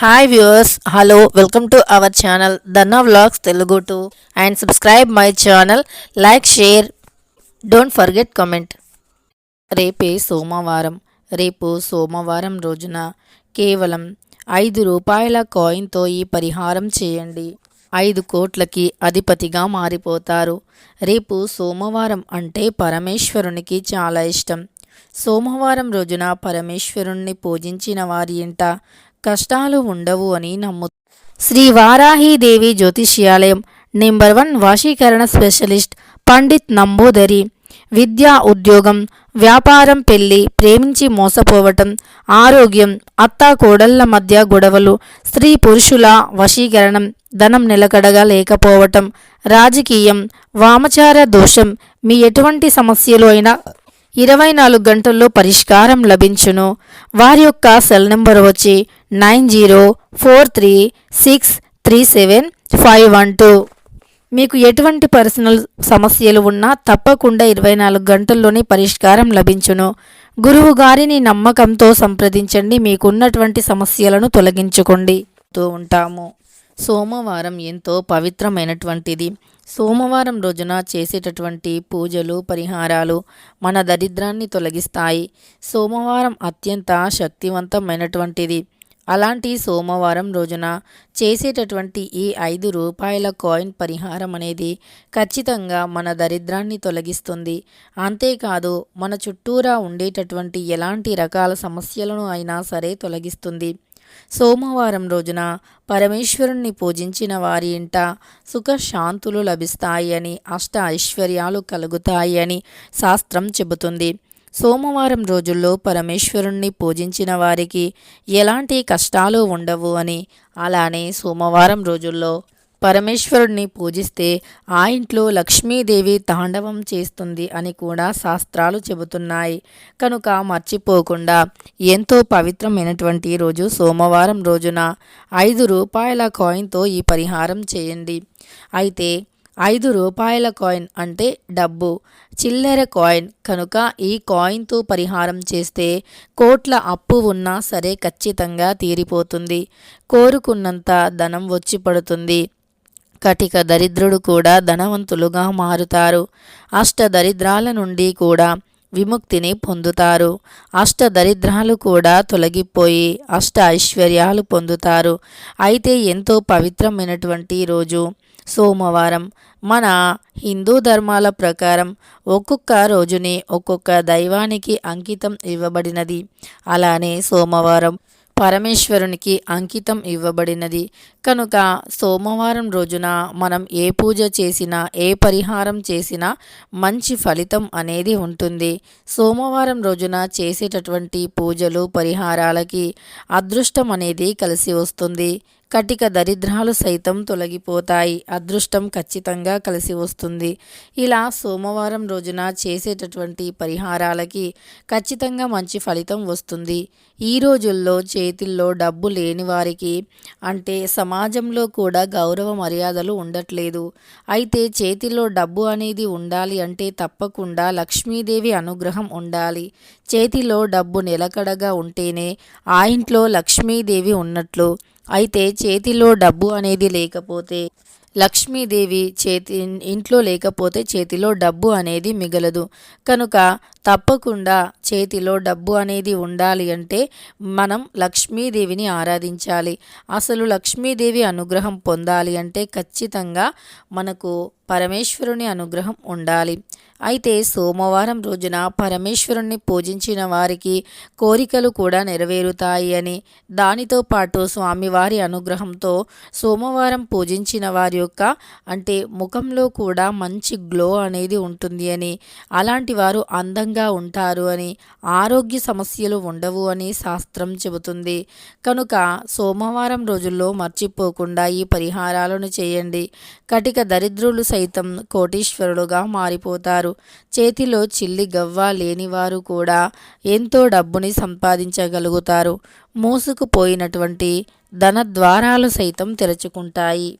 Hi viewers hello welcome to our channel Danna vlogs Telugu to and subscribe my channel like share don't forget comment రేపే సోమవారం రేపు సోమవారం రోజున కేవలం ఐదు రూపాయల కాయిన్తో ఈ పరిహారం చేయండి. ఐదు కోట్లకి అధిపతిగా మారిపోతారు. రేపు సోమవారం అంటే పరమేశ్వరునికి చాలా ఇష్టం. సోమవారం రోజున పరమేశ్వరుణ్ణి పూజించిన వారి ఇంట కష్టాలు ఉండవు అని నమ్ము. శ్రీ వారాహీదేవి జ్యోతిష్యాలయం నెంబర్ వన్ వాషీకరణ స్పెషలిస్ట్ పండిత్ నంబూదరి. విద్యా ఉద్యోగం వ్యాపారం పెళ్ళి ప్రేమించి మోసపోవటం ఆరోగ్యం అత్తా కోడళ్ళ మధ్య గొడవలు స్త్రీ పురుషుల వశీకరణం ధనం నిలకడగా లేకపోవటం రాజకీయం వామచార దోషం మీ ఎటువంటి సమస్యలు అయినా ఇరవై నాలుగు గంటల్లో పరిష్కారం లభించును. వారి యొక్క సెల్ నెంబర్ వచ్చి nine zero four three six three seven five one two. మీకు ఎటువంటి పర్సనల్ సమస్యలు ఉన్నా తప్పకుండా ఇరవై నాలుగు గంటల్లోనే పరిష్కారం లభించును. గురువు గారిని నమ్మకంతో సంప్రదించండి. మీకున్నటువంటి సమస్యలను తొలగించుకోండి. ఉంటాము. సోమవారం ఎంతో పవిత్రమైనటువంటిది. సోమవారం రోజున చేసేటటువంటి పూజలు పరిహారాలు మన దరిద్రాన్ని తొలగిస్తాయి. సోమవారం అత్యంత శక్తివంతమైనటువంటిది. అలాంటి సోమవారం రోజున చేసేటటువంటి ఈ ఐదు రూపాయల కాయిన్ పరిహారం అనేది ఖచ్చితంగా మన దరిద్రాన్ని తొలగిస్తుంది. అంతేకాదు మన చుట్టూరా ఉండేటటువంటి ఎలాంటి రకాల సమస్యలను అయినా సరే తొలగిస్తుంది. సోమవారం రోజున పరమేశ్వరుణ్ణి పూజించిన వారి ఇంట సుఖశాంతులు లభిస్తాయి అని అష్ట ఐశ్వర్యాలు కలుగుతాయి అని శాస్త్రం చెబుతుంది. సోమవారం రోజుల్లో పరమేశ్వరుణ్ణి పూజించిన వారికి ఎలాంటి కష్టాలు ఉండవు అని అలానే సోమవారం రోజుల్లో పరమేశ్వరుణ్ణి పూజిస్తే ఆ ఇంట్లో లక్ష్మీదేవి తాండవం చేస్తుంది అని కూడా శాస్త్రాలు చెబుతున్నాయి. కనుక మర్చిపోకుండా ఎంతో పవిత్రమైనటువంటి రోజు సోమవారం రోజున ఐదు రూపాయల కాయిన్తో ఈ పరిహారం చేయండి. అయితే ఐదు రూపాయల కాయిన్ అంటే డబ్బు. చిల్లర కాయిన్ కనుక ఈ కాయిన్తో పరిహారం చేస్తే కోట్ల అప్పు ఉన్నా సరే ఖచ్చితంగా తీరిపోతుంది. కోరుకున్నంత ధనం వచ్చి పడుతుంది. కటిక దరిద్రుడు కూడా ధనవంతులుగా మారుతారు. అష్ట దరిద్రాల నుండి కూడా విముక్తిని పొందుతారు. అష్ట దరిద్రాలు కూడా తొలగిపోయి అష్ట ఐశ్వర్యాలు పొందుతారు. అయితే ఎంతో పవిత్రమైనటువంటి రోజు సోమవారం. మన హిందూ ధర్మాల ప్రకారం ఒక్కొక్క రోజుని ఒక్కొక్క దైవానికి అంకితం ఇవ్వబడినది. అలానే సోమవారం పరమేశ్వరునికి అంకితం ఇవ్వబడినది. కనుక సోమవారం రోజున మనం ఏ పూజ చేసినా ఏ పరిహారం చేసినా మంచి ఫలితం అనేది ఉంటుంది. సోమవారం రోజున చేసేటటువంటి పూజలు పరిహారాలకి అదృష్టం అనేది కలిసి వస్తుంది. కటిక దరిద్రాలు సైతం తొలగిపోతాయి. అదృష్టం ఖచ్చితంగా కలిసి వస్తుంది. ఇలా సోమవారం రోజున చేసేటటువంటి పరిహారాలకి ఖచ్చితంగా మంచి ఫలితం వస్తుంది. ఈ రోజుల్లో చేతుల్లో డబ్బు లేని వారికి అంటే సమాజంలో కూడా గౌరవ మర్యాదలు ఉండట్లేదు. అయితే చేతిలో డబ్బు అనేది ఉండాలి అంటే తప్పకుండా లక్ష్మీదేవి అనుగ్రహం ఉండాలి. చేతిలో డబ్బు నిలకడగా ఉంటేనే ఆ ఇంట్లో లక్ష్మీదేవి ఉన్నట్లు. అయితే చేతిలో డబ్బు అనేది లేకపోతే లక్ష్మీదేవి చేతి ఇంట్లో లేకపోతే చేతిలో డబ్బు అనేది మిగలదు. కనుక తప్పకుండా చేతిలో డబ్బు అనేది ఉండాలి అంటే మనం లక్ష్మీదేవిని ఆరాధించాలి. అసలు లక్ష్మీదేవి అనుగ్రహం పొందాలి అంటే ఖచ్చితంగా మనకు పరమేశ్వరుని అనుగ్రహం ఉండాలి. అయితే సోమవారం రోజున పరమేశ్వరుణ్ణి పూజించిన వారికి కోరికలు కూడా నెరవేరుతాయి అని దానితో పాటు స్వామివారి అనుగ్రహంతో సోమవారం పూజించిన వారి యొక్క అంటే ముఖంలో కూడా మంచి గ్లో అనేది ఉంటుంది అని అలాంటి వారు అందంగా ఉంటారు అని ఆరోగ్య సమస్యలు ఉండవు అని శాస్త్రం చెబుతుంది. కనుక సోమవారం రోజుల్లో మర్చిపోకుండా ఈ పరిహారాలను చేయండి. కటిక దరిద్రులు సైతం కోటీశ్వరుడుగా మారిపోతారు. చేతిలో చిల్లి గవ్వ లేనివారు కూడా ఎంతో డబ్బుని సంపాదించగలుగుతారు. మూసుకుపోయినటువంటి ధన ద్వారాలు సైతం తెరుచుకుంటాయి.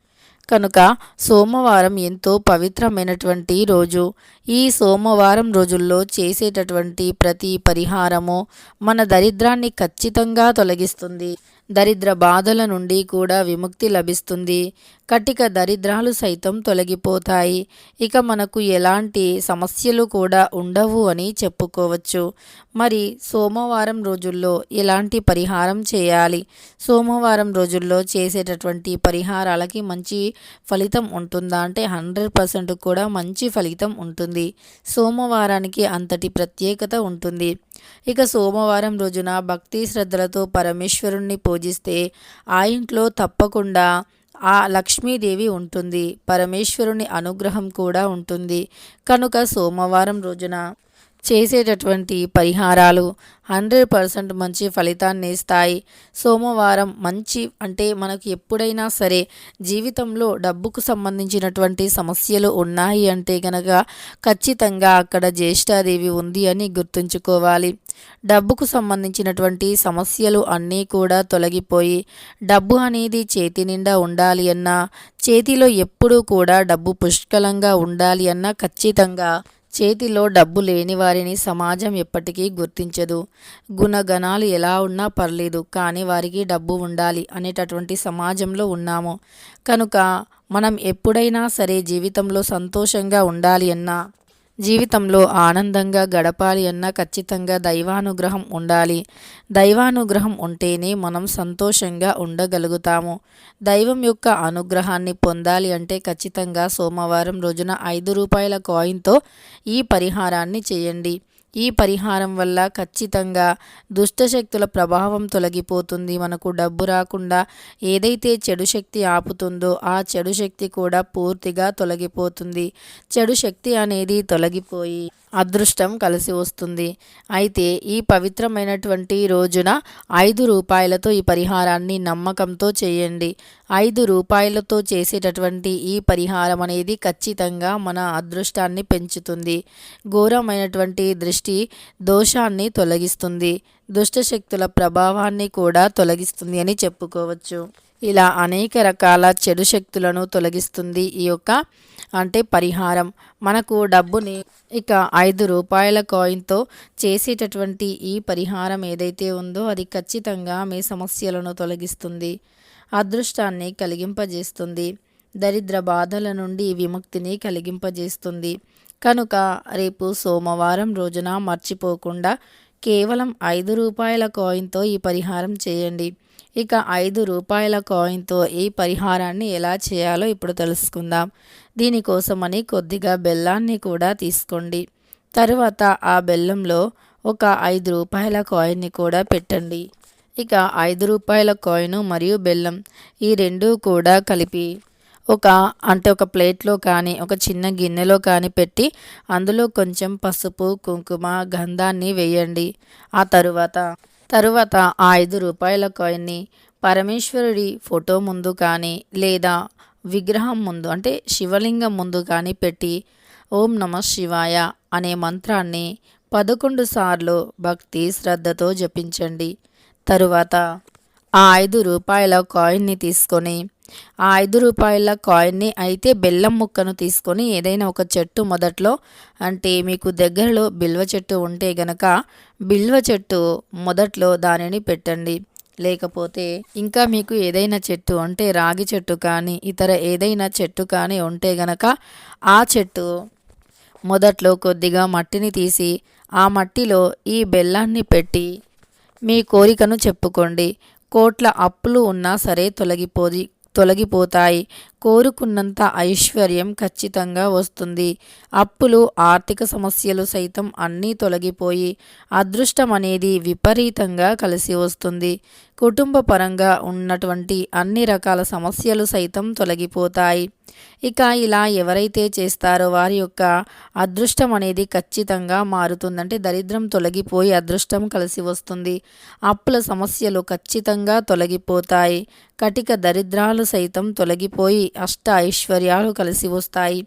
కనుక సోమవారం ఎంతో పవిత్రమైనటువంటి రోజు. ఈ సోమవారం రోజుల్లో చేసేటటువంటి ప్రతి పరిహారము మన దరిద్రాన్ని ఖచ్చితంగా తొలగిస్తుంది. దరిద్ర బాధల నుండి కూడా విముక్తి లభిస్తుంది. కటిక దరిద్రాలు సైతం తొలగిపోతాయి. ఇక మనకు ఎలాంటి సమస్యలు కూడా ఉండవు అని చెప్పుకోవచ్చు. మరి సోమవారం రోజుల్లో ఎలాంటి పరిహారం చేయాలి? సోమవారం రోజుల్లో చేసేటటువంటి పరిహారాలకి మంచి ఫలితం ఉంటుందా? అంటే హండ్రెడ్ పర్సెంట్ కూడా మంచి ఫలితం ఉంటుంది. సోమవారానికి అంతటి ప్రత్యేకత ఉంటుంది. ఇక సోమవారం రోజున భక్తి శ్రద్ధలతో పరమేశ్వరుణ్ణి పూజిస్తే ఆ ఇంట్లో తప్పకుండా ఆ లక్ష్మీదేవి ఉంటుంది. పరమేశ్వరుని అనుగ్రహం కూడా ఉంటుంది. కనుక సోమవారం రోజున చేసేటటువంటి పరిహారాలు హండ్రెడ్ పర్సెంట్ మంచి ఫలితాన్ని ఇస్తాయి. సోమవారం మంచి అంటే మనకు ఎప్పుడైనా సరే జీవితంలో డబ్బుకు సంబంధించినటువంటి సమస్యలు ఉన్నాయి అంటే కనుక ఖచ్చితంగా అక్కడ జ్యేష్ఠాదేవి ఉంది అని గుర్తుంచుకోవాలి. డబ్బుకు సంబంధించినటువంటి సమస్యలు అన్నీ కూడా తొలగిపోయి డబ్బు అనేది చేతి నిండా ఉండాలి అన్నా చేతిలో ఎప్పుడూ కూడా డబ్బు పుష్కలంగా ఉండాలి అన్నా ఖచ్చితంగా చేతిలో డబ్బు లేని వారిని సమాజం ఎప్పటికీ గుర్తించదు. గుణగణాలు ఎలా ఉన్నా పర్లేదు కానీ వారికి డబ్బు ఉండాలి అనేటటువంటి సమాజంలో ఉన్నాము. కనుక మనం ఎప్పుడైనా సరే జీవితంలో సంతోషంగా ఉండాలి అన్నా జీవితంలో ఆనందంగా గడపాలి అన్న ఖచ్చితంగా దైవానుగ్రహం ఉండాలి. దైవానుగ్రహం ఉంటేనే మనం సంతోషంగా ఉండగలుగుతాము. దైవం యొక్క అనుగ్రహాన్ని పొందాలి అంటే ఖచ్చితంగా సోమవారం రోజున ఐదు రూపాయల కాయిన్తో ఈ పరిహారాన్ని చేయండి. ఈ పరిహారం వల్ల ఖచ్చితంగా దుష్టశక్తుల ప్రభావం తొలగిపోతుంది. మనకు డబ్బు రాకుండా ఏదైతే చెడు శక్తి ఆపుతుందో ఆ చెడు శక్తి కూడా పూర్తిగా తొలగిపోతుంది. చెడు శక్తి అనేది తొలగిపోయి అదృష్టం కలిసి వస్తుంది. అయితే ఈ పవిత్రమైనటువంటి రోజున ఐదు రూపాయలతో ఈ పరిహారాన్ని నమ్మకంతో చేయండి. ఐదు రూపాయలతో చేసేటటువంటి ఈ పరిహారం అనేది ఖచ్చితంగా మన అదృష్టాన్ని పెంచుతుంది. ఘోరమైనటువంటి దృష్టి దోషాన్ని తొలగిస్తుంది. దుష్టశక్తుల ప్రభావాన్ని కూడా తొలగిస్తుంది అని చెప్పుకోవచ్చు. ఇలా అనేక రకాల చెడు శక్తులను తొలగిస్తుంది ఈ యొక్క అంటే పరిహారం. మనకు డబ్బుని ఇక ఐదు రూపాయల కాయిన్తో చేసేటటువంటి ఈ పరిహారం ఏదైతే ఉందో అది ఖచ్చితంగా మీ సమస్యలను తొలగిస్తుంది అదృష్టాన్ని కలిగింపజేస్తుంది దరిద్ర బాధల నుండి విముక్తిని కలిగింపజేస్తుంది. కనుక రేపు సోమవారం రోజున మర్చిపోకుండా కేవలం ఐదు రూపాయల కాయిన్తో ఈ పరిహారం చేయండి. ఇక ఐదు రూపాయల కాయిన్తో ఈ పరిహారాన్ని ఎలా చేయాలో ఇప్పుడు తెలుసుకుందాం. దీనికోసమని కొద్దిగా బెల్లాన్ని కూడా తీసుకోండి. తరువాత ఆ బెల్లంలో ఒక ఐదు రూపాయల కాయిన్ని కూడా పెట్టండి. ఇక ఐదు రూపాయల కాయిన్ మరియు బెల్లం ఈ రెండు కూడా కలిపి ఒక అంటే ఒక ప్లేట్లో కానీ ఒక చిన్న గిన్నెలో కానీ పెట్టి అందులో కొంచెం పసుపు కుంకుమ గంధాన్ని వేయండి. ఆ తరువాత తరువాత ఆ ఐదు రూపాయల కాయిన్ని పరమేశ్వరుడి ఫోటో ముందు కానీ లేదా విగ్రహం ముందు అంటే శివలింగం ముందు కానీ పెట్టి ఓం నమ శివాయ అనే మంత్రాన్ని పదకొండు సార్లు భక్తి శ్రద్ధతో జపించండి. తరువాత ఆ ఐదు రూపాయల కాయిన్ని తీసుకొని ఆ ఐదు రూపాయల కాయిన్ని అయితే బెల్లం ముక్కను తీసుకొని ఏదైనా ఒక చెట్టు మొదట్లో అంటే మీకు దగ్గరలో బిల్వ చెట్టు ఉంటే గనక బిల్వ చెట్టు మొదట్లో దానిని పెట్టండి. లేకపోతే ఇంకా మీకు ఏదైనా చెట్టు అంటే రాగి చెట్టు కానీ ఇతర ఏదైనా చెట్టు కానీ ఉంటే గనక ఆ చెట్టు మొదట్లో కొద్దిగా మట్టిని తీసి ఆ మట్టిలో ఈ బెల్లాన్ని పెట్టి మీ కోరికను చెప్పుకోండి. కోట్ల అప్పులు ఉన్నా సరే తొలగిపోది తొలగిపోతాయి. కోరుకున్నంత ఐశ్వర్యం ఖచ్చితంగా వస్తుంది. అప్పులు ఆర్థిక సమస్యలు సైతం అన్నీ తొలగిపోయి అదృష్టం అనేది విపరీతంగా కలిసి వస్తుంది. కుటుంబ పరంగా ఉన్నటువంటి అన్ని రకాల సమస్యలు సైతం తొలగిపోతాయి. ఇక ఇలా ఎవరైతే చేస్తారో వారి యొక్క అదృష్టం అనేది ఖచ్చితంగా మారుతుందంటే దరిద్రం తొలగిపోయి అదృష్టం కలిసి వస్తుంది. అప్పుల సమస్యలు ఖచ్చితంగా తొలగిపోతాయి. కటిక దరిద్రాలు సైతం తొలగిపోయి అష్ట ఐశ్వర్యాలు కలిసి వస్తాయి.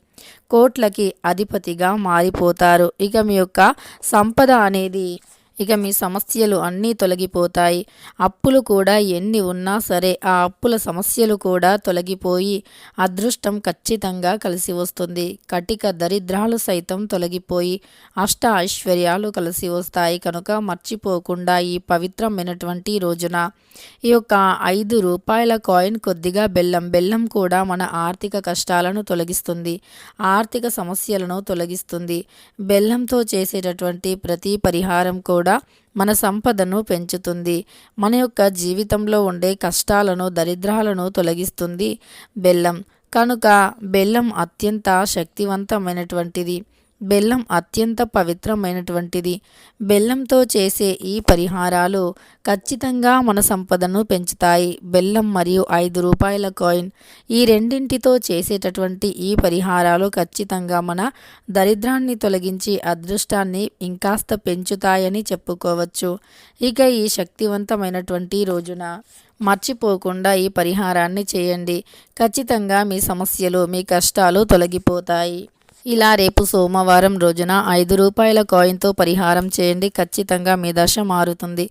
కోట్లకి అధిపతిగా మారిపోతారు. ఇక మీ యొక్క సంపద అనేది ఇక మీ సమస్యలు అన్నీ తొలగిపోతాయి. అప్పులు కూడా ఎన్ని ఉన్నా సరే ఆ అప్పుల సమస్యలు కూడా తొలగిపోయి అదృష్టం ఖచ్చితంగా కలిసి వస్తుంది. కటిక దరిద్రాలు సైతం తొలగిపోయి అష్ట ఐశ్వర్యాలు కలిసి వస్తాయి. కనుక మర్చిపోకుండా ఈ పవిత్రమైనటువంటి రోజున ఈ యొక్క ఐదు రూపాయల కాయిన్ కొద్దిగా బెల్లం బెల్లం కూడా మన ఆర్థిక కష్టాలను తొలగిస్తుంది. ఆర్థిక సమస్యలను తొలగిస్తుంది. బెల్లంతో చేసేటటువంటి ప్రతి పరిహారం కూడా కూడా మన సంపదను పెంచుతుంది. మన యొక్క జీవితంలో ఉండే కష్టాలను దరిద్రాలను తొలగిస్తుంది బెల్లం. కనుక బెల్లం అత్యంత శక్తివంతమైనటువంటిది. బెల్లం అత్యంత పవిత్రమైనటువంటిది. బెల్లంతో చేసే ఈ పరిహారాలు ఖచ్చితంగా మన సంపదను పెంచుతాయి. బెల్లం మరియు ఐదు రూపాయల కాయిన్ ఈ రెండింటితో చేసేటటువంటి ఈ పరిహారాలు ఖచ్చితంగా మన దరిద్రాన్ని తొలగించి అదృష్టాన్ని ఇంకాస్త పెంచుతాయని చెప్పుకోవచ్చు. ఇక ఈ శక్తివంతమైనటువంటి రోజున మర్చిపోకుండా ఈ పరిహారాన్ని చేయండి. ఖచ్చితంగా మీ సమస్యలు మీ కష్టాలు తొలగిపోతాయి. ఇలా రేపు సోమవారం రోజున ఐదు రూపాయల కాయిన్తో పరిహారం చేయండి. ఖచ్చితంగా మీ దశ మారుతుంది.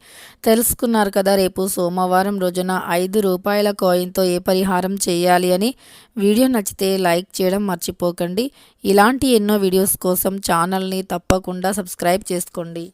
తెలుసుకున్నారు కదా రేపు సోమవారం రోజున ఐదు రూపాయల కాయిన్తో ఏ పరిహారం చేయాలి అని. వీడియో నచ్చితే లైక్ చేయడం మర్చిపోకండి. ఇలాంటి ఎన్నో వీడియోస్ కోసం ఛానల్ని తప్పకుండా సబ్స్క్రైబ్ చేసుకోండి.